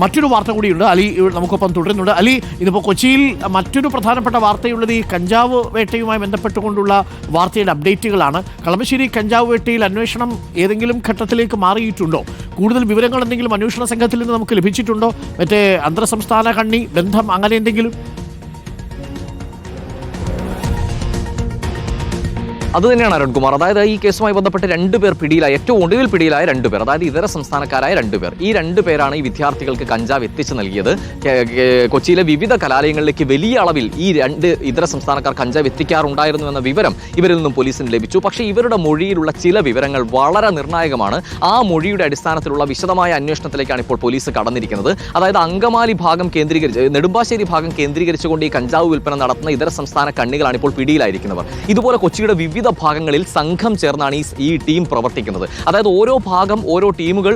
മറ്റൊരു വാർത്ത കൂടിയുണ്ട്. അലി നമുക്കൊപ്പം തുടരുന്നുണ്ട്. അലി ഇതിപ്പോൾ കൊച്ചിയിൽ മറ്റൊരു പ്രധാനപ്പെട്ട വാർത്തയുള്ളത് ഈ കഞ്ചാവ് വേട്ടയുമായി ബന്ധപ്പെട്ടുകൊണ്ടുള്ള വാർത്തയുടെ അപ്ഡേറ്റുകളാണ്. കളമശ്ശേരി കഞ്ചാവ് വേട്ടയിൽ അന്വേഷണം ഏതെങ്കിലും ഘട്ടത്തിലേക്ക് മാറിയിട്ടുണ്ടോ? കൂടുതൽ വിവരങ്ങൾ എന്തെങ്കിലും അന്വേഷണ സംഘത്തിൽ നിന്ന് നമുക്ക് ലഭിച്ചിട്ടുണ്ടോ? മറ്റേ അന്തർ സംസ്ഥാന കണ്ണി ബന്ധം അങ്ങനെ എന്തെങ്കിലും? അത് തന്നെയാണ് അരുൺകുമാർ അതായത് ഈ കേസുമായി ബന്ധപ്പെട്ട് രണ്ടുപേർ പിടിയിലായ ഏറ്റവും ഒടുവിൽ പിടിയിലായ രണ്ടുപേർ അതായത് ഇതര സംസ്ഥാനക്കാരായ രണ്ടുപേർ ഈ രണ്ടുപേരാണ് ഈ വിദ്യാർത്ഥികൾക്ക് കഞ്ചാവ് എത്തിച്ചു നൽകിയത്. കൊച്ചിയിലെ വിവിധ കലാലയങ്ങളിലേക്ക് വലിയ അളവിൽ ഈ രണ്ട് ഇതര സംസ്ഥാനക്കാർ കഞ്ചാവ് എത്തിക്കാറുണ്ടായിരുന്നു എന്ന വിവരം ഇവരിൽ നിന്നും പോലീസിന് ലഭിച്ചു. പക്ഷേ ഇവരുടെ മൊഴിയിലുള്ള ചില വിവരങ്ങൾ വളരെ നിർണായകമാണ്. ആ മൊഴിയുടെ അടിസ്ഥാനത്തിലുള്ള വിശദമായ അന്വേഷണത്തിലേക്കാണ് ഇപ്പോൾ പോലീസ് കടന്നിരിക്കുന്നത്. അതായത് അങ്കമാലി ഭാഗം കേന്ദ്രീകരിച്ച് നെടുമ്പാശ്ശേരി ഭാഗം കേന്ദ്രീകരിച്ചുകൊണ്ട് ഈ കഞ്ചാവ് വിൽപ്പന നടത്തുന്ന ഇതര സംസ്ഥാന കണ്ണികളാണ് ഇപ്പോൾ പിടിയിലായിരിക്കുന്നവർ. ഇതുപോലെ കൊച്ചിയുടെ വിവിധ ഭാഗങ്ങളിൽ സംഘം ചേർന്നാണ് ഈ ഈ ടീം പ്രവർത്തിക്കുന്നത്. അതായത് ഓരോ ഭാഗം ഓരോ ടീമുകൾ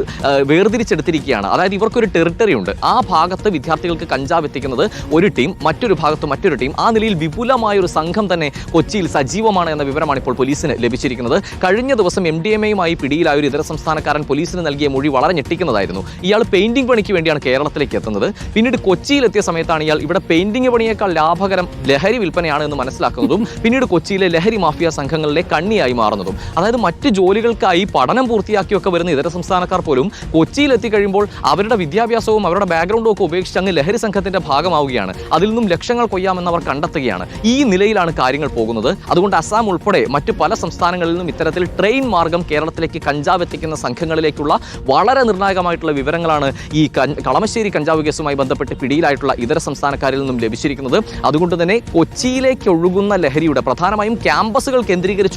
വേർതിരിച്ചെടുത്തിരിക്കുകയാണ്. അതായത് ഇവർക്കൊരു ടെറിട്ടറി ഉണ്ട്. ആ ഭാഗത്ത് വിദ്യാർത്ഥികൾക്ക് കഞ്ചാവ് എത്തിക്കുന്നത് ഒരു ടീം മറ്റൊരു ഭാഗത്ത് മറ്റൊരു ടീം. ആ നിലയിൽ വിപുലമായ ഒരു സംഘം തന്നെ കൊച്ചിയിൽ സജീവമാണ് എന്ന വിവരമാണ് ഇപ്പോൾ പോലീസിന് ലഭിച്ചിരിക്കുന്നത്. കഴിഞ്ഞ ദിവസം എം ഡി എം എയുമായി പിടിയിലായ ഒരു ഇതര സംസ്ഥാനക്കാരൻ പോലീസിന് നൽകിയ മൊഴി വളരെ ഞെട്ടിക്കുന്നതായിരുന്നു. ഇയാൾ പെയിന്റിംഗ് പണിക്ക് വേണ്ടിയാണ് കേരളത്തിലേക്ക് എത്തുന്നത്. പിന്നീട് കൊച്ചിയിലെത്തിയ സമയത്താണ് ഇയാൾ ഇവിടെ പെയിന്റിംഗ് പണിയേക്കാൾ ലാഭകരം ലഹരി വിൽപ്പനയാണ് എന്ന് മനസ്സിലാക്കുന്നതും പിന്നീട് കൊച്ചിയിലെ ലഹരി മാഫിയ സംഘങ്ങളിലെ കണ്ണിയായി മാറുന്നതും. അതായത് മറ്റ് ജോലികൾക്കായി പഠനം പൂർത്തിയാക്കിയൊക്കെ വരുന്ന ഇതര സംസ്ഥാനക്കാർ പോലും കൊച്ചിയിൽ എത്തിക്കഴിയുമ്പോൾ അവരുടെ വിദ്യാഭ്യാസവും അവരുടെ ബാക്ക്ഗ്രൗണ്ടും ഒക്കെ ഉപേക്ഷിച്ച് അങ്ങ് ലഹരി സംഘത്തിന്റെ ഭാഗമാവുകയാണ്. അതിൽ നിന്നും ലക്ഷങ്ങൾ കൊയ്യാമെന്ന് അവർ കണ്ടെത്തുകയാണ്. ഈ നിലയിലാണ് കാര്യങ്ങൾ പോകുന്നത്. അതുകൊണ്ട് അസാം ഉൾപ്പെടെ മറ്റ് പല സംസ്ഥാനങ്ങളിൽ നിന്നും ഇത്തരത്തിൽ ട്രെയിൻ മാർഗം കേരളത്തിലേക്ക് കഞ്ചാവ് എത്തിക്കുന്ന സംഘങ്ങളിലേക്കുള്ള വളരെ നിർണായകമായിട്ടുള്ള വിവരങ്ങളാണ് ഈ കളമശ്ശേരി കഞ്ചാവ് കേസുമായി ബന്ധപ്പെട്ട് പിടിയിലായിട്ടുള്ള ഇതര സംസ്ഥാനക്കാരിൽ നിന്നും ലഭിച്ചിരിക്കുന്നത്. അതുകൊണ്ട് തന്നെ കൊച്ചിയിലേക്ക് ഒഴുകുന്ന ലഹരിയുടെ പ്രധാനമായും ക്യാമ്പസുകൾ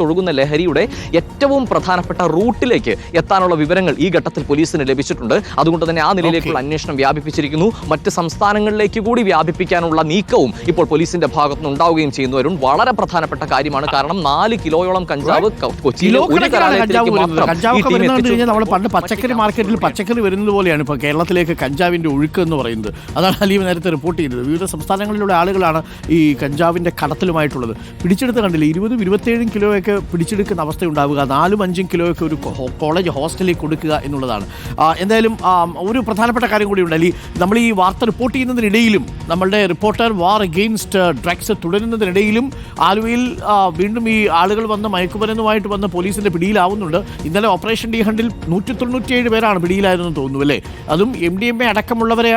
ഒഴുകുന്ന ലഹരിയുടെ ഏറ്റവും പ്രധാനപ്പെട്ട റൂട്ടിലേക്ക് എത്താനുള്ള വിവരങ്ങൾ ഈ ഘട്ടത്തിൽ പോലീസിന് ലഭിച്ചിട്ടുണ്ട്. അതുകൊണ്ട് തന്നെ ആ നിലയിലേക്കുള്ള അന്വേഷണം വ്യാപിപ്പിച്ചിരിക്കുന്നു. മറ്റ് സംസ്ഥാനങ്ങളിലേക്ക് കൂടി വ്യാപിപ്പിക്കാനുള്ള നീക്കവും ഇപ്പോൾ പോലീസിന്റെ ഭാഗത്തുനിന്ന് ഉണ്ടാവുകയും ചെയ്യുന്നു. അരുൺ വളരെ പ്രധാനപ്പെട്ട കാര്യമാണ്. കാരണം നാല് കിലോയോളം കഞ്ചാവ് കൊച്ചിയിലെ ഒരു നമ്മൾ പണ്ട് പച്ചക്കറി മാർക്കറ്റിൽ പച്ചക്കറി വരുന്നത് പോലെയാണ് ഇപ്പോൾ കേരളത്തിലേക്ക് കഞ്ചാവിന്റെ ഒഴുക്ക് എന്ന് പറയുന്നത്. അതാണ് അലീവ് നേരത്തെ റിപ്പോർട്ട് ചെയ്തത്. വിവിധ സംസ്ഥാനങ്ങളിലുള്ള ആളുകളാണ് ഈ കഞ്ചാവിന്റെ കടത്തലുമായിട്ടുള്ളത്. പിടിച്ചെടുത്ത് കണ്ടില്ല? ഇരുപതും ഇരുപത്തേഴും കിലോയൊക്കെ പിടിച്ചെടുക്കുന്ന അവസ്ഥ ഉണ്ടാവുക നാലും അഞ്ചും കിലോയൊക്കെ ഒരു കോളേജ് ഹോസ്റ്റലിൽ കൊടുക്കുക എന്നുള്ളതാണ്. എന്തായാലും ഒരു പ്രധാനപ്പെട്ട കാര്യം കൂടി ഉണ്ട്. അലി നമ്മൾ ഈ വാർത്ത റിപ്പോർട്ട് ചെയ്യുന്നതിനിടയിലും നമ്മളുടെ റിപ്പോർട്ടർ വാർ അഗെയിൻസ്റ്റ് ഡ്രഗ്സ് തുടരുന്നതിനിടയിലും ആലുവയിൽ വീണ്ടും ഈ ആളുകൾ വന്ന് മയക്കുമരുന്നുമായിട്ട് വന്ന് പോലീസിന്റെ പിടിയിലാവുന്നുണ്ട്. ഇന്നലെ ഓപ്പറേഷൻ ഡി ഹണ്ടിൽ നൂറ്റി തൊണ്ണൂറ്റിയേഴ് പേരാണ് പിടിയിലായതെന്ന് തോന്നുന്നു അല്ലേ? അതും എം ഡി എം എ അടക്കമുള്ളവരെ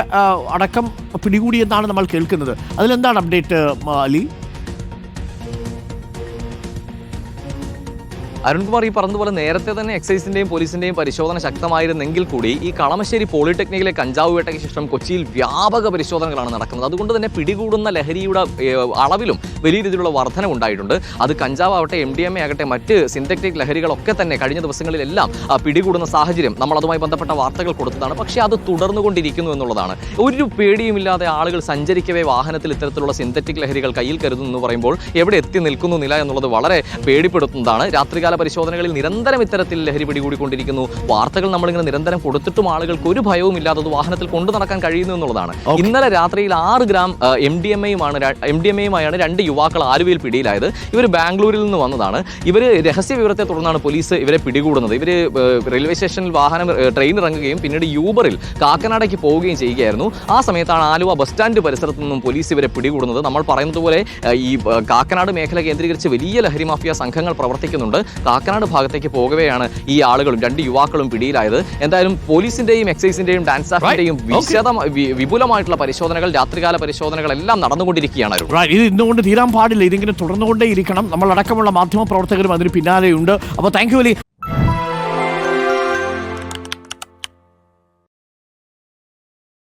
അടക്കം പിടികൂടിയെന്നാണ് നമ്മൾ കേൾക്കുന്നത്. അതിലെന്താണ് അപ്ഡേറ്റ് അലി? അരുൺകുമാർ ഈ പറഞ്ഞതുപോലെ നേരത്തെ തന്നെ എക്സൈസിന്റെയും പോലീസിന്റെയും പരിശോധന ശക്തമായിരുന്നെങ്കിൽ കൂടി ഈ കളമശ്ശേരി പോളിടെക്നിക്കിലെ കഞ്ചാവ് വേട്ടയ്ക്ക് ശേഷം കൊച്ചിയിൽ വ്യാപക പരിശോധനകളാണ് നടക്കുന്നത്. അതുകൊണ്ട് തന്നെ പിടികൂടുന്ന ലഹരിയുടെ അളവിലും വലിയ രീതിയിലുള്ള വർധന ഉണ്ടായിട്ടുണ്ട്. അത് കഞ്ചാവ് ആവട്ടെ എം ഡി എം എ ആകട്ടെ മറ്റ് സിന്തറ്റിക് ലഹരികളൊക്കെ തന്നെ കഴിഞ്ഞ ദിവസങ്ങളിലെല്ലാം പിടികൂടുന്ന സാഹചര്യം നമ്മൾ അതുമായി ബന്ധപ്പെട്ട വാർത്തകൾ കൊടുത്തതാണ്. പക്ഷേ അത് തുടർന്നുകൊണ്ടിരിക്കുന്നു എന്നുള്ളതാണ്. ഒരു പേടിയുമില്ലാതെ ആളുകൾ സഞ്ചരിക്കവേ വാഹനത്തിൽ ഇത്തരത്തിലുള്ള സിന്തറ്റിക് ലഹരികൾ കയ്യിൽ കരുതുന്നു എന്ന് പറയുമ്പോൾ എവിടെ എത്തി നിൽക്കുന്നു നില എന്നുള്ളത് വളരെ പേടിപ്പെടുത്തുന്നതാണ്. രാത്രികാല പരിശോധനകളിൽ നിരന്തരം ഇത്തരത്തിൽ ലഹരി പിടികൂടിക്കൊണ്ടിരിക്കുന്നു. വാർത്തകൾ നമ്മളിങ്ങനെ നിരന്തരം കൊടുത്തിട്ടും ആളുകൾക്ക് ഒരു ഭയവും ഇല്ലാത്തത് വാഹനത്തിൽ കൊണ്ടു നടക്കാൻ കഴിയുന്നു എന്നുള്ളതാണ്. ഇന്നലെ രാത്രിയിൽ ആറ് ഗ്രാം എം ഡി എം എയുമാണ് എം ഡി എം എയുമായാണ് രണ്ട് യുവാക്കൾ ആലുവയിൽ പിടിയിലായത്. ഇവർ ബാംഗ്ലൂരിൽ നിന്ന് വന്നതാണ്. ഇവർ രഹസ്യ വിവരത്തെ തുടർന്നാണ് പോലീസ് ഇവരെ പിടികൂടുന്നത്. ഇവർ റെയിൽവേ സ്റ്റേഷനിൽ വാഹനം ട്രെയിൻ ഇറങ്ങുകയും പിന്നീട് യൂബറിൽ കാക്കനാടയ്ക്ക് പോവുകയും ചെയ്യുകയായിരുന്നു. ആ സമയത്താണ് ആലുവ ബസ് സ്റ്റാൻഡ് പരിസരത്ത് നിന്നും പോലീസ് ഇവരെ പിടികൂടുന്നത്. നമ്മൾ പറയുന്നത് പോലെ ഈ കാക്കനാട് മേഖല കേന്ദ്രീകരിച്ച് വലിയ ലഹരി മാഫിയ സംഘങ്ങൾ പ്രവർത്തിക്കുന്നുണ്ട്. കാക്കനാട് ഭാഗത്തേക്ക് പോകവെയാണ് ഈ ആളുകളും രണ്ട് യുവാക്കളും പിടിയിലായത്. എന്തായാലും പോലീസിന്റെയും എക്സൈസിന്റെയും ഡാൻസ് സ്റ്റാഫിന്റെയും വിശദം വിപുലമായിട്ടുള്ള പരിശോധനകൾ രാത്രികാല പരിശോധനകൾ എല്ലാം നടന്നുകൊണ്ടിരിക്കുകയാണ്. ഇത് ഇന്നുകൊണ്ട് തീരാൻ പാടില്ല. ഇതിങ്ങനെ തുടർന്നുകൊണ്ടേ ഇരിക്കണം നമ്മളടക്കമുള്ള മാധ്യമ പ്രവർത്തകരും അതിന് പിന്നാലെയുണ്ട്. അപ്പോൾ താങ്ക് യു